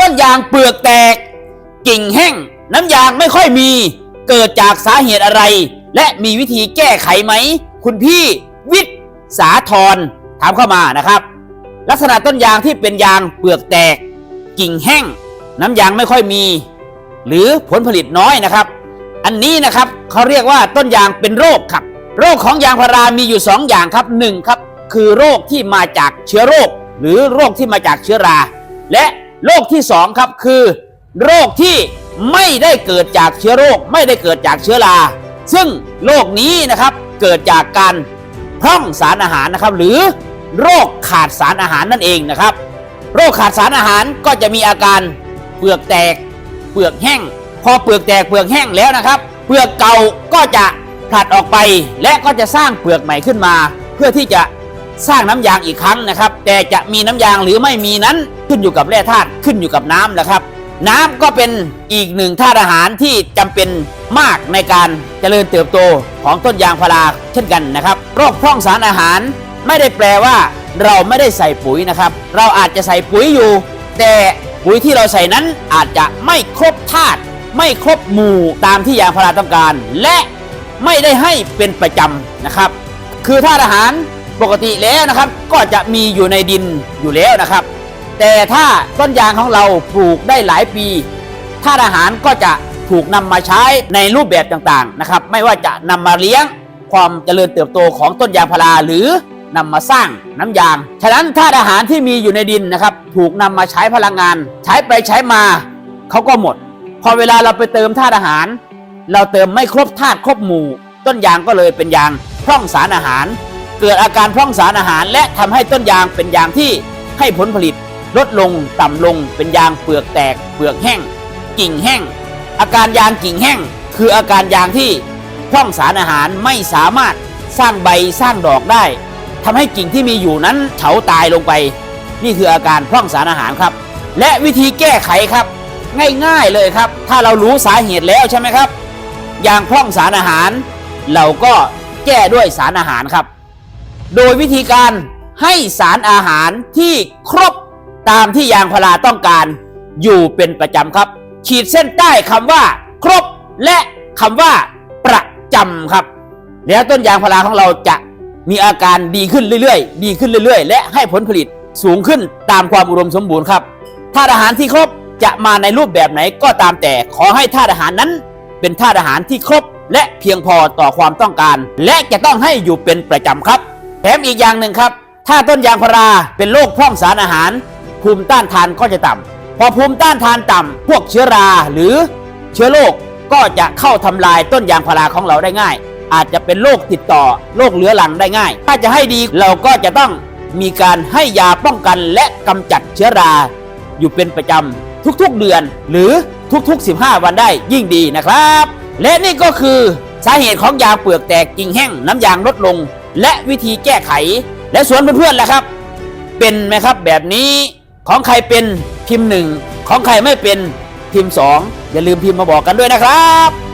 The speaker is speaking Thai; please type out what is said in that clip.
ต้นยางเปลือกแตก กิ่งแห้ง น้ำยางไม่ค่อยมี เกิดจากสาเหตุอะไร และมีวิธีแก้ไขไหม คุณพี่วิทย์สาธรถามเข้ามานะครับ ลักษณะต้นยางที่เป็นยางเปลือกแตก กิ่งแห้ง น้ำยางไม่ค่อยมี หรือผลผลิตน้อยนะครับ อันนี้นะครับเขาเรียกว่าต้นยางเป็นโรคครับ โรคของยางพารามีอยู่ 2 อย่างครับหนึ่งครับคือโรคที่มาจากเชื้อโรค หรือโรคที่มาจากเชื้อรา และ โรคที่สองครับคือโรคที่ไม่ได้เกิดจากเชื้อโรคไม่ได้เกิดจากเชื้อรา ซึ่งโรคนี้นะครับเกิดจากการพร่องสารอาหารนะครับ หรือโรคขาดสารอาหารนั่นเองนะครับ โรคขาดสารอาหารก็จะมีอาการเปลือกแตก เปลือกแห้ง พอเปลือกแตกเปลือกแห้งแล้วนะครับ เปลือกเก่าก็จะผลัดออกไป และก็จะสร้างเปลือกใหม่ขึ้นมา เพื่อที่จะสร้างน้ำยางอีกครั้งนะครับ แต่จะมีน้ำยางหรือไม่มีนั้น ขึ้นอยู่กับแร่ธาตุขึ้นอยู่กับน้ำนะครับ น้ำก็เป็นอีกหนึ่งธาตุอาหารที่จำเป็นมากในการเจริญเติบโตของต้นยางพาราเช่นกันนะครับโรคพร่องสารอาหารไม่ได้แปลว่า เราไม่ได้ใส่ปุ๋ยนะครับ เราอาจจะใส่ปุ๋ยอยู่ แต่ปุ๋ยที่เราใส่นั้นอาจจะไม่ครบธาตุไม่ครบหมู่ตามที่ยางพาราต้องการ และไม่ได้ให้เป็นประจำนะครับ คือธาตุอาหารปกติแล้วนะครับ ก็จะมีอยู่ในดินอยู่แล้วนะครับ แต่ถ้าต้นยางของเราปลูกได้หลายปีธาตุอาหารก็จะถูกนำมาใช้ในรูปแบบต่างๆนะครับไม่ว่าจะนำมาเลี้ยงความเจริญเติบโตของต้นยางพาราหรือนำมาสร้างน้ำยาง ฉะนั้นธาตุอาหารที่มีอยู่ในดินนะครับ ถูกนำมาใช้พลังงาน ใช้ไปใช้มาเขาก็หมด พอเวลาเราไปเติมธาตุอาหาร เราเติมไม่ครบธาตุครบหมู่ ต้นยางก็เลยเป็นยางพร่องสารอาหาร เกิดอาการพร่องสารอาหาร และทำให้ต้นยางเป็นยางที่ให้ผลผลิต ลดลงต่ำลงเป็นยางเปลือกแตก เปลือกแห้ง กิ่งแห้ง อาการยางกิ่งแห้ง คืออาการยางที่พร่องสารอาหารไม่สามารถสร้างใบสร้างดอกได้ทำให้กิ่งที่มีอยู่นั้นเฉาตายลงไป นี่คืออาการพร่องสารอาหารครับ และวิธีแก้ไขครับ ง่ายๆเลยครับ ถ้าเรารู้สาเหตุแล้วใช่ไหมครับ ยางพร่องสารอาหาร เราก็แก้ด้วยสารอาหารครับ โดยวิธีการให้สารอาหารที่ครบ ตามที่ยางพาราต้องการอยู่เป็นประจำครับ ขีดเส้นใต้คำว่า ครบและคำว่าประจำครับ แล้วต้นยางพาราของเราจะมีอาการดีขึ้นเรื่อยๆ ดีขึ้นเรื่อยๆ และให้ผลผลิตสูงขึ้นตามความอุดมสมบูรณ์ครับธาตุอาหารที่ครบจะมาในรูปแบบไหนก็ตามแต่ขอให้ธาตุอาหารนั้น เป็นธาตุอาหารที่ครบ และเพียงพอต่อความต้องการ และจะต้องให้อยู่เป็นประจำครับ แถมอีกอย่างหนึ่งครับ ถ้าต้นยางพาราเป็นโรคพร่องสารอาหาร ภูมิต้านทานก็จะต่ำพอภูมิต้านทานต่ำพวกเชื้อราหรือเชื้อโรคก็จะเข้าทำลายต้นยางพาราของเราได้ง่าย อาจจะเป็นโรคติดต่อโรคเรื้อรังได้ง่าย ถ้าจะให้ดีเราก็จะต้องมีการให้ยาป้องกันและกำจัดเชื้อรา อยู่เป็นประจำทุกๆเดือน หรือทุกๆ 15 วันได้ยิ่งดีนะครับ และนี่ก็คือสาเหตุของยางเปลือกแตกกิ่งแห้งน้ำยางลดลง และวิธีแก้ไข และสวนเพื่อนๆล่ะครับ เป็นไหมครับแบบนี้ ของใครเป็นพิมพ์หนึ่งของใครไม่เป็นพิมพ์สองอย่าลืมพิมพ์มาบอกกันด้วยนะครับ